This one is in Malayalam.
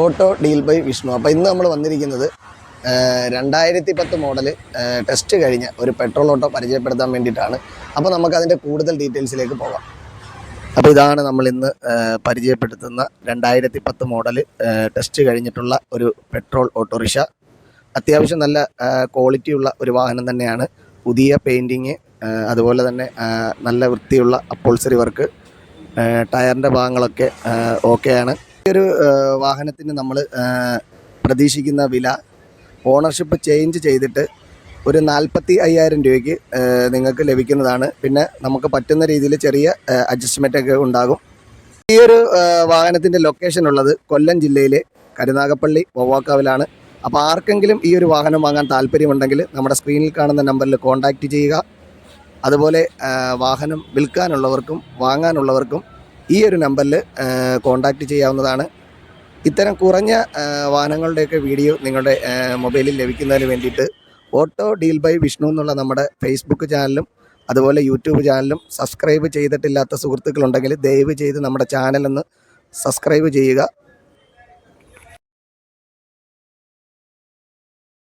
Auto deal by Vishnu. അപ്പോൾ ഇന്ന് നമ്മൾ വന്നിരിക്കുന്നത് രണ്ടായിരത്തി പത്ത് മോഡൽ ടെസ്റ്റ് കഴിഞ്ഞ ഒരു പെട്രോൾ ഓട്ടോ പരിചയപ്പെടുത്താൻ വേണ്ടിയിട്ടാണ്. അപ്പോൾ നമുക്ക് നമുക്കതിന്റെ കൂടുതൽ ഡീറ്റെയിൽസിലേക്ക് പോകാം. അപ്പോൾ ഇതാണ് നമ്മൾ ഇന്ന് പരിചയപ്പെടുത്തുന്ന രണ്ടായിരത്തി പത്ത് മോഡൽ ടെസ്റ്റ് കഴിഞ്ഞിട്ടുള്ള ഒരു പെട്രോൾ ഓട്ടോറിക്ഷ അത്യാവശ്യം നല്ല ക്വാളിറ്റിയുള്ള ഒരു വാഹനം തന്നെയാണ്. പുതിയ പെയിന്റിങ് അതുപോലെ തന്നെ നല്ല വൃത്തിയുള്ള അപ്പോൾസറി വർക്ക് ടയറിന്റെ ഭാഗങ്ങളൊക്കെ ഓക്കെയാണ് ഒരു വാഹനത്തിന് നമ്മൾ പ്രതീക്ഷിക്കുന്ന വില ഓണർഷിപ്പ് ചേഞ്ച് ചെയ്തിട്ട് ഒരു നാൽപ്പത്തി അയ്യായിരം രൂപയ്ക്ക് നിങ്ങൾക്ക് ലഭിക്കുന്നതാണ്. പിന്നെ നമുക്ക് പറ്റുന്ന രീതിയിൽ ചെറിയ അഡ്ജസ്റ്റ്മെന്റ് ഒക്കെ ഉണ്ടാകും. ഈ ഒരു വാഹനത്തിന്റെ ലൊക്കേഷൻ ഉള്ളത് കൊല്ലം ജില്ലയിലെ കരുനാഗപ്പള്ളി വവ്വാക്കാവിലാണ്. അപ്പോൾ ആർക്കെങ്കിലും ഈ ഒരു വാഹനം വാങ്ങാൻ താല്പര്യമുണ്ടെങ്കിൽ നമ്മുടെ സ്ക്രീനിൽ കാണുന്ന നമ്പറിൽ കോൺടാക്റ്റ് ചെയ്യുക. അതുപോലെ വാഹനം വിൽക്കാനുള്ളവർക്കും വാങ്ങാനുള്ളവർക്കും ഈ ഒരു നമ്പറിൽ കോൺടാക്റ്റ് ചെയ്യാവുന്നതാണ്. ഇത്തരം കുറഞ്ഞ വാഹനങ്ങളുടെയൊക്കെ വീഡിയോ നിങ്ങളുടെ മൊബൈലിൽ ലഭിക്കുന്നതിന് വേണ്ടിയിട്ട് ഓട്ടോ ഡീൽ ബൈ വിഷ്ണു എന്നുള്ള നമ്മുടെ ഫേസ്ബുക്ക് ചാനലും അതുപോലെ യൂട്യൂബ് ചാനലും സബ്സ്ക്രൈബ് ചെയ്തിട്ടില്ലാത്ത സുഹൃത്തുക്കളുണ്ടെങ്കിൽ ദയവ് ചെയ്ത് നമ്മുടെ ചാനലൊന്ന് സബ്സ്ക്രൈബ് ചെയ്യുക.